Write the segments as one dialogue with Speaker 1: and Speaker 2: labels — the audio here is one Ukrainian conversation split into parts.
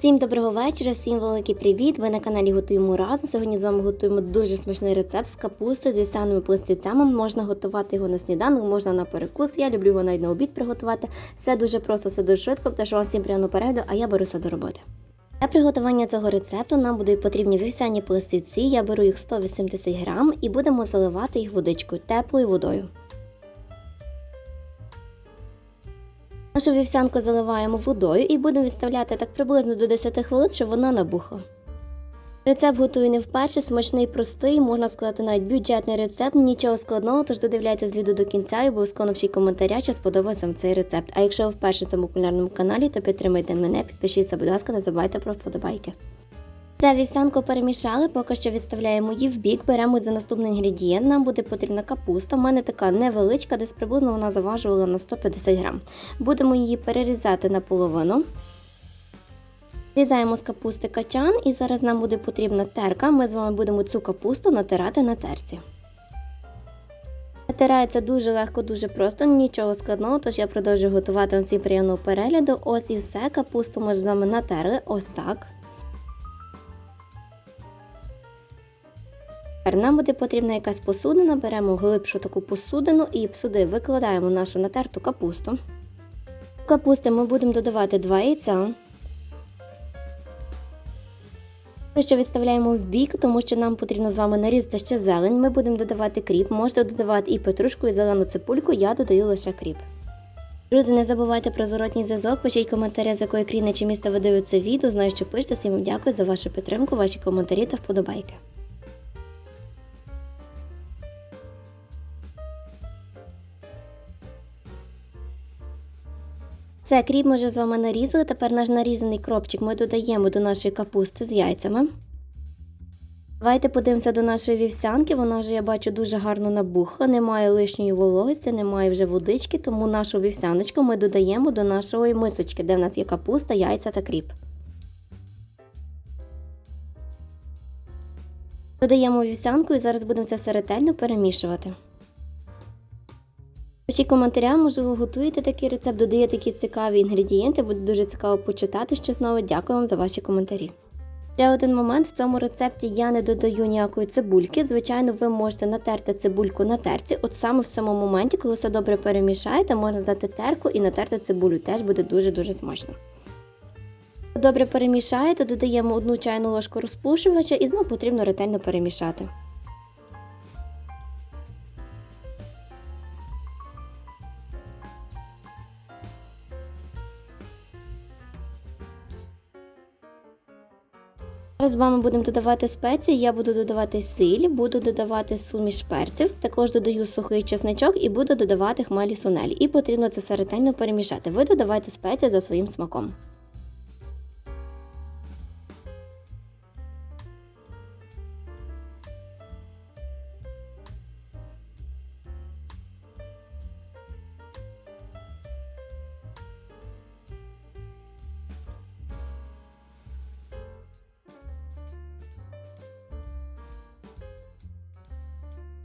Speaker 1: Всім доброго вечора, всім великий привіт! Ви на каналі Готуємо разом. Сьогодні з вами готуємо дуже смачний рецепт з капусти зі сяними пластицями. Можна готувати його на сніданок, можна на перекус. Я люблю його навіть на обід приготувати. Все дуже просто, все дуже швидко, тож вам всім приємного перегляду, а я беруся до роботи. Для приготування цього рецепту нам будуть потрібні вівсяні пластиці. Я беру їх 180 грам і будемо заливати їх водичкою, теплою водою. Нашу вівсянку заливаємо водою і будемо відставляти так приблизно до 10 хвилин, щоб вона набухла. Рецепт готую не вперше, смачний, простий, можна сказати, навіть бюджетний рецепт, нічого складного, тож додивляйтесь відео до кінця і обов'язково напишіть коментаря, чи сподобався вам цей рецепт. А якщо ви вперше на цьому кулінарному каналі, то підтримайте мене, підпишіться, будь ласка, не забувайте про вподобайки. Це вівсянку перемішали, поки що відставляємо її в бік, беремо за наступний інгредієнт. Нам буде потрібна капуста. У мене така невеличка, десь приблизно вона заважувала на 150 грам. Будемо її перерізати на половину. Різаємо з капусти качан, і зараз нам буде потрібна терка. Ми з вами будемо цю капусту натирати на терці. Натирається дуже легко, дуже просто, нічого складного, тож я продовжую готувати вам всім приємного перегляду. Ось і все. Капусту ми з вами натерли, ось так. Нам буде потрібна якась посудина, беремо глибшу таку посудину і сюди викладаємо нашу натерту капусту. До капусти ми будемо додавати 2 яйця. Ми ще відставляємо в бік, тому що нам потрібно з вами нарізати ще зелень. Ми будемо додавати кріп, можете додавати і петрушку, і зелену ципульку, я додаю лише кріп. Друзі, не забувайте про зворотній зв'язок, пишіть коментарі, з якої країни чи міста ви дивитеся відео. Знаю, що пишете. Всім дякую за вашу підтримку, ваші коментарі та вподобайки. Все, кріп ми вже з вами нарізали. Тепер наш нарізаний кропчик ми додаємо до нашої капусти з яйцями. Давайте подивимося до нашої вівсянки. Вона вже, я бачу, дуже гарно набухла, немає лишньої вологості, немає вже водички, тому нашу вівсяночку ми додаємо до нашої мисочки, де в нас є капуста, яйця та кріп. Додаємо вівсянку і зараз будемо це все ретельно перемішувати. Пишіть коментаря, можливо, готуєте такий рецепт, додаєте якісь цікаві інгредієнти, буде дуже цікаво почитати ще знову. Дякую вам за ваші коментарі. Ще один момент в цьому рецепті я не додаю ніякої цибульки. Звичайно, ви можете натерти цибульку на терці. От саме в цьому моменті, коли все добре перемішаєте, можна взяти терку і натерти цибулю. Теж буде дуже-дуже смачно. Добре перемішаєте, додаємо одну чайну ложку розпушувача і знову потрібно ретельно перемішати. Зараз з вами будемо додавати спеції. Я буду додавати сіль, буду додавати суміш перців, також додаю сухий чесничок і буду додавати хмелі сунелі. І потрібно це все ретельно перемішати. Ви додавайте спеції за своїм смаком.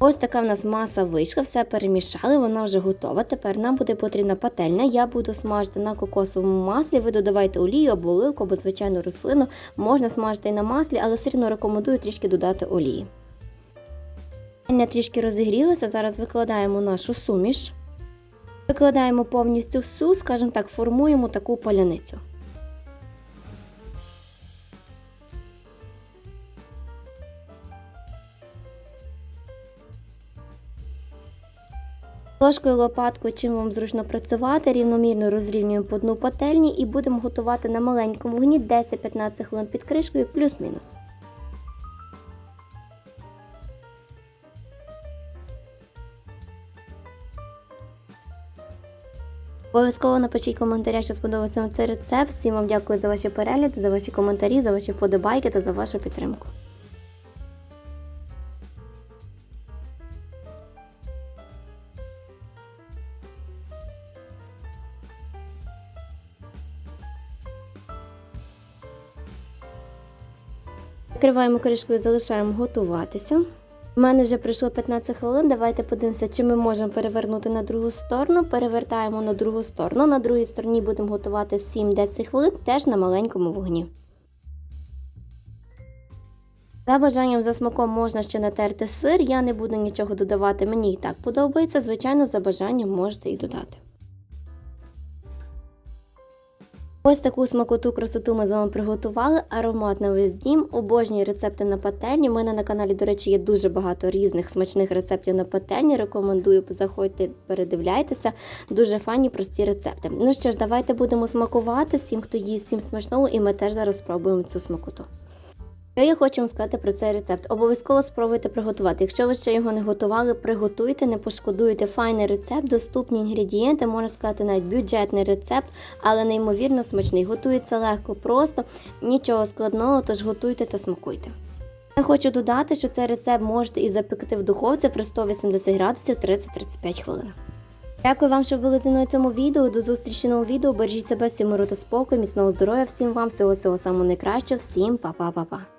Speaker 1: Ось така в нас маса вийшла, все перемішали, вона вже готова. Тепер нам буде потрібна пательня. Я буду смажити на кокосовому маслі. Ви додавайте олію або оливку, або звичайну рослину. Можна смажити і на маслі, але все одно рекомендую трішки додати олії. Пательня трішки розігрілася. Зараз викладаємо нашу суміш. Викладаємо повністю всю, скажімо так, формуємо таку паляницю. Ложкою лопаткою, чим вам зручно працювати, рівномірно розрівнюємо по дну пательні і будемо готувати на маленькому вогні 10-15 хвилин під кришкою плюс-мінус. Обов'язково напишіть в що сподобався вам цей рецепт. Всім вам дякую за ваші перегляди, за ваші коментарі, за ваші вподобайки та за вашу підтримку. Накриваємо кришкою, залишаємо готуватися. У мене вже пройшло 15 хвилин. Давайте подивимося, чи ми можемо перевернути на другу сторону. Перевертаємо на другу сторону. На другій стороні будемо готувати 7-10 хвилин, теж на маленькому вогні. За бажанням за смаком можна ще натерти сир, я не буду нічого додавати, мені і так подобається. Звичайно, за бажанням можете і додати. Ось таку смакоту красоту ми з вами приготували. Аромат на весь дім. Обожнюю рецепти на пательні. У мене на каналі, до речі, є дуже багато різних смачних рецептів на пательні. Рекомендую, заходьте, передивляйтеся. Дуже фані, прості рецепти. Ну що ж, давайте будемо смакувати. Всім, хто їсть, всім смачного, і ми теж зараз спробуємо цю смакоту. Що я хочу вам сказати про цей рецепт? Обов'язково спробуйте приготувати. Якщо ви ще його не готували, приготуйте, не пошкодуйте. Файний рецепт, доступні інгредієнти, можна сказати, навіть бюджетний рецепт, але неймовірно смачний. Готується легко, просто, нічого складного, тож готуйте та смакуйте. Я хочу додати, що цей рецепт можете і запекти в духовці при 180 градусів 30-35 хвилин. Дякую вам, що були зі мною в цьому відео. До зустрічі нового відео. Бережіть себе, всім миру та спокою, міцного здоров'я всім вам, всього всього самого найкращого, всім па-па-па-па.